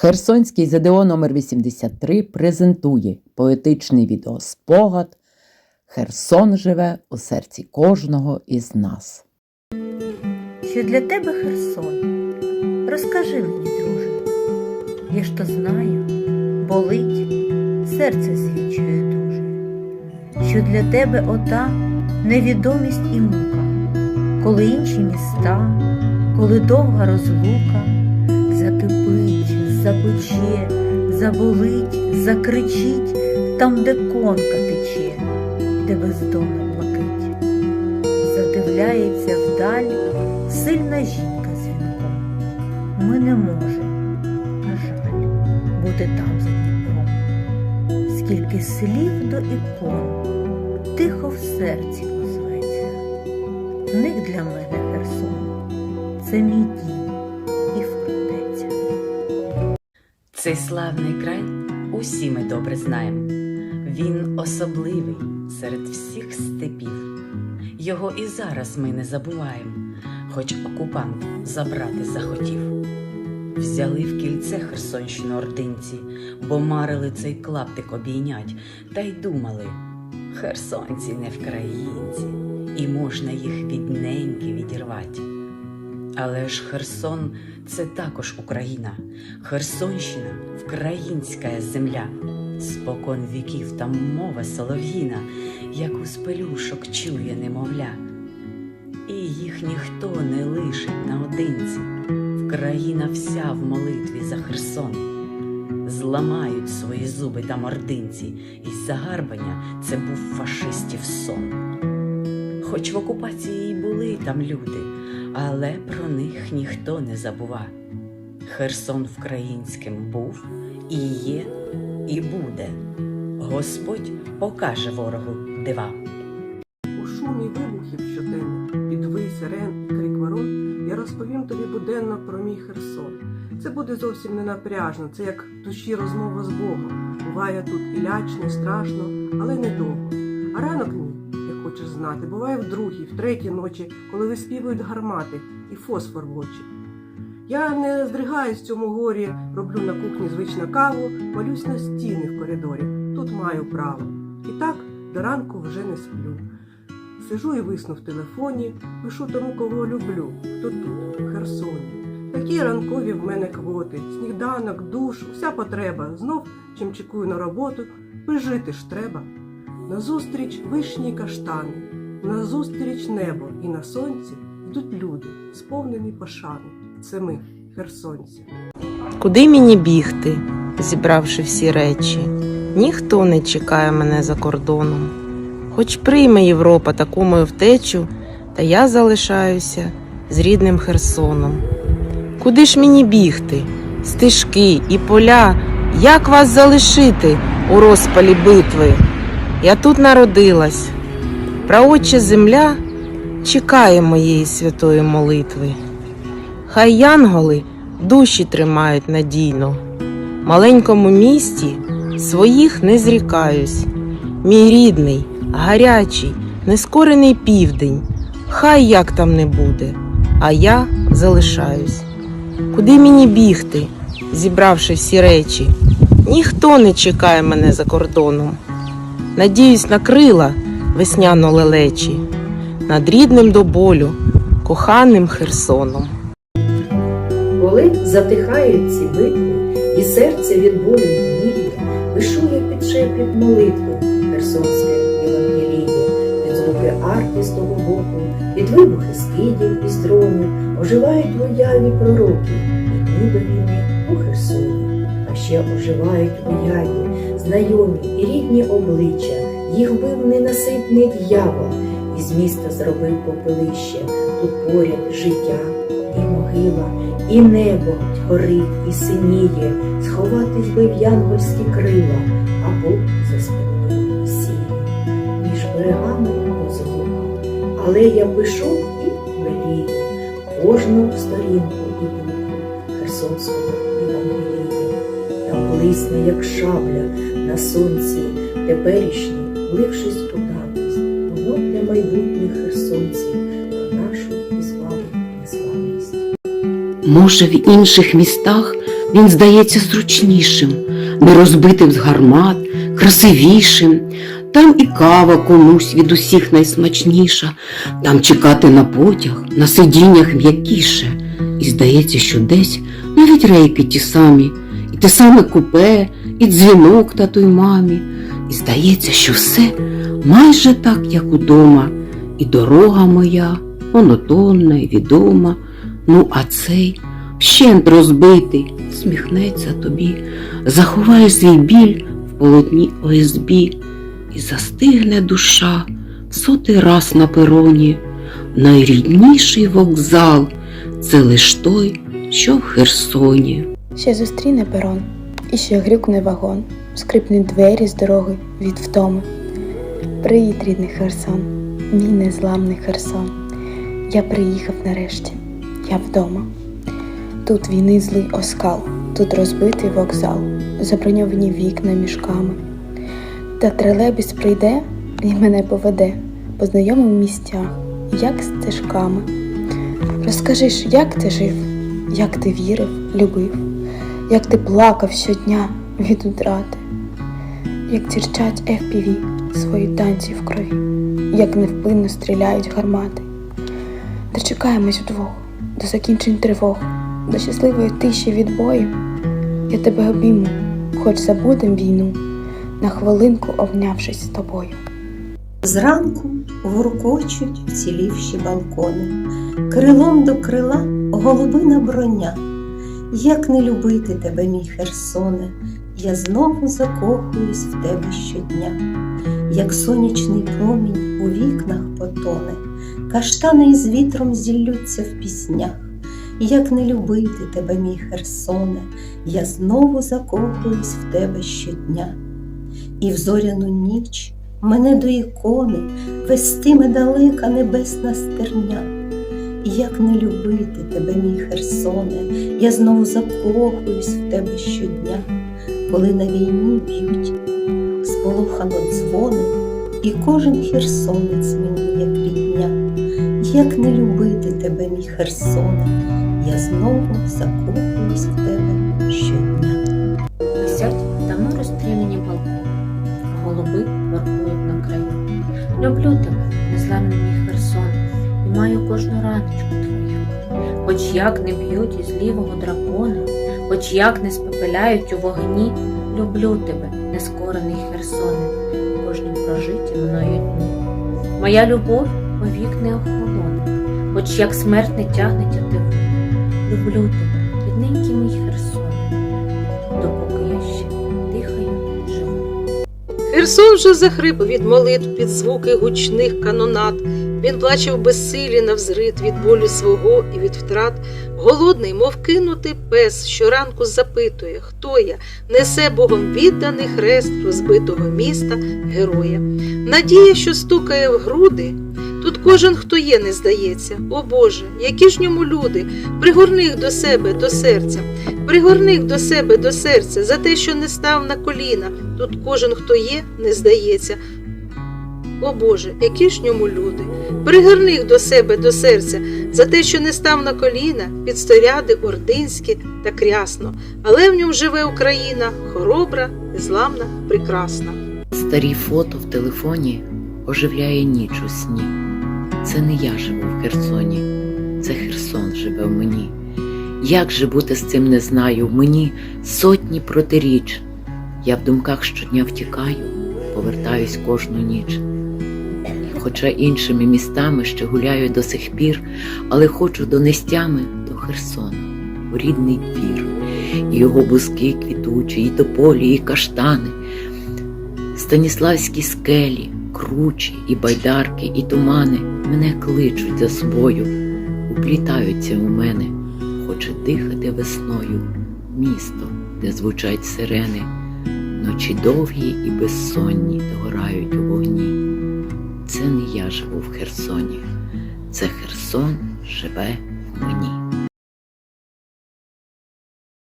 Херсонський ЗДО номер 83 презентує поетичний відеоспогад Херсон живе у серці кожного із нас. Що для тебе Херсон? Розкажи мені, друже. Я ж то знаю, болить, серце звічує дуже. Що для тебе ота невідомість і мука, коли інші міста, коли довга розлука закипить, запече, заболить, закричить там, де конка тече, де бездонна блакить. Задивляється вдаль сильна жінка з вінком. Ми не можемо, на жаль, бути там за Дніпром. Скільки слів до ікон тихо в серці озветься. Них для мене Херсон це мій дім Цей славний край усі ми добре знаємо. Він особливий серед всіх степів. Його і зараз ми не забуваємо, хоч окупант забрати захотів. Взяли в кільце Херсонщину ординці, бо марили цей клаптик обійнять, та й думали, херсонці не вкраїнці, і можна їх від неньки відірвати. Але ж Херсон це також Україна, Херсонщина вкраїнська земля. Спокон віків там мова солов'їна, яку з пелюшок чує немовля. І їх ніхто не лишить наодинці, Вкраїна вся в молитві за Херсон. Зламають свої зуби там ординці, і загарбання це був фашистів сон. Хоч в окупації й були там люди, але про них ніхто не забува. Херсон вкраїнським був і є, і буде. Господь покаже ворогу дива. У шумі вибухів щоденних, під вий сирен і крик ворон, я розповім тобі буденно про мій Херсон. Це буде зовсім не напряжно, це як душі розмова з Богом. Буває тут і лячно, і страшно, але недовго. А ранок як хочеш знати, буває в другій, в третій ночі, коли виспівують гармати і фосфор в очі. Я не здригаюсь в цьому горі, роблю на кухні звична каву, молюсь на стіни в коридорі. Тут маю право. І так до ранку вже не сплю. Сижу і висну в телефоні, пишу тому, кого люблю, хто тут, в Херсоні. Такі ранкові в мене квоти, сніданок, душ, вся потреба. Знов чим чекую на роботу, бо жити ж треба. Назустріч вишні каштани, назустріч небо і на сонці йдуть люди, сповнені пошани. Це ми, херсонці. Куди мені бігти, зібравши всі речі? Ніхто не чекає мене за кордоном. Хоч прийме Європа таку мою втечу, та я залишаюся з рідним Херсоном. Куди ж мені бігти? Стежки і поля, як вас залишити у розпалі битви? Я тут народилась. Праотча земля чекає моєї святої молитви. Хай янголи душі тримають надійно. Маленькому місті своїх не зрікаюсь. Мій рідний, гарячий, нескорений південь. Хай як там не буде, а я залишаюсь. Куди мені бігти, зібравши всі речі? Ніхто не чекає мене за кордоном. Надіюсь на крила весняно лелечі, над рідним до болю, коханим Херсоном. Коли затихають ці битви, і серце від болю гніє, вишує під шепіт молитви Херсонське Євангеліє, під звуки арти з того боку, під вибухи скидів із дрону, оживають в пророки, і до війни ще оживають уяві знайомі і рідні обличчя, їх бив ненаситний дьявол, і з міста зробив попелище, тут поряд життя і могила. І небо горить і синіє, сховатись би в янгольські крила, а Бог за спиною сіє. Між берегами розлука, але я пишу і мрію. Кожну сторінку і букву Херсонського блисне, як шабля на сонці, теперішній, влившись у давність, воно для майбутніх херсонців про нашу із вами незламність. Може, в інших містах він здається зручнішим, не розбитим з гармат, красивішим. Там і кава комусь від усіх найсмачніша, там чекати на потяг, на сидіннях м'якіше. І здається, що десь навіть рейки ті самі, і те саме купе, і дзвінок тату й мамі. І здається, що все майже так, як удома, і дорога моя монотонна і відома. Ну, а цей вщент розбитий, сміхнеться тобі, заховає свій біль в полотні ОСБ, і застигне душа в сотий раз на пероні. Найрідніший вокзал це лиш той, що в Херсоні. Ще зустріне перон, і ще грюкне вагон, скрипнуть двері з дороги від втоми. Приїдь, рідний Херсон, мій незламний Херсон. Я приїхав нарешті, я вдома. Тут війни злий оскал, тут розбитий вокзал, заброньовані вікна мішками. Та тролейбус прийде і мене поведе по знайомим місцях, як стежками. Розкажи ж, як ти жив, як ти вірив, любив, як ти плакав щодня від утрати, як тірчать FPV свої танці в крові, як невпинно стріляють гармати. Дочекаємось вдвох до закінчень тривог, до щасливої тиші від бою. Я тебе обійму, хоч забудем війну, на хвилинку обнявшись з тобою. Зранку воркочуть вцілівші балкони, крилом до крила голубина броня. Як не любити тебе, мій Херсоне, я знову закохуюсь в тебе щодня, як сонячний промінь у вікнах потоне, каштани із вітром зіллються в піснях. Як не любити тебе, мій Херсоне, я знову закохуюсь в тебе щодня. І в зоряну ніч мене до ікони вестиме далека небесна стерня. Як не любити тебе, мій Херсоне, я знову закохуюсь в тебе щодня, коли на війні б'ють сполохано дзвони, і кожен херсонець мені як рідня. Як не любити тебе, мій Херсоне, я знову закохуюсь в тебе щодня. Висять давно розстріляні балкони, голуби воркують на краю. Люблю тебе, незламний мій Херсон, і маю кожну раночку твою. Хоч як не б'ють із лівого дракона, хоч як не спепеляють у вогні, люблю тебе, нескорений Херсоне, кожнім прожиті мною дні. Моя любов повік не охолоне, хоч як смерть не тягне тятиву. Люблю тебе, рідненький мій Херсоне, допоки я ще дихаю, живу. Херсон вже захрип від молитв під звуки гучних канонат. Він плаче в безсилі навзрит від болю свого і від втрат. Голодний, мов кинутий пес, щоранку запитує, хто я, несе Богом відданий хрест розбитого міста героя. Надія, що стукає в груди. Тут кожен, хто є, не здається. О Боже, які ж ньому люди, пригорни їх до себе, до серця, пригорни їх до себе, до серця, за те, що не став на коліна. Тут кожен, хто є, не здається. О Боже, які ж ньому люди, пригорни їх до себе, до серця, за те, що не став на коліна, під сторяди ординські та крясно, але в ньому живе Україна, хоробра, незламна, прекрасна. Старі фото в телефоні оживляє ніч у сні. Це не я живу в Херсоні, це Херсон живе в мені. Як же бути з цим не знаю, мені сотні протиріч. Я в думках щодня втікаю, повертаюсь кожну ніч. Хоча іншими містами ще гуляю до сих пір, але хочу донестями до Херсона, у рідний двір, і його бузки квітучі, і тополі, і каштани, станіславські скелі, кручі, і байдарки, і тумани мене кличуть за собою, уплітаються у мене, хоче дихати весною, місто, де звучать сирени, ночі довгі і безсонні догорають у вогні. Це я живу в Херсоні, це Херсон живе в мені.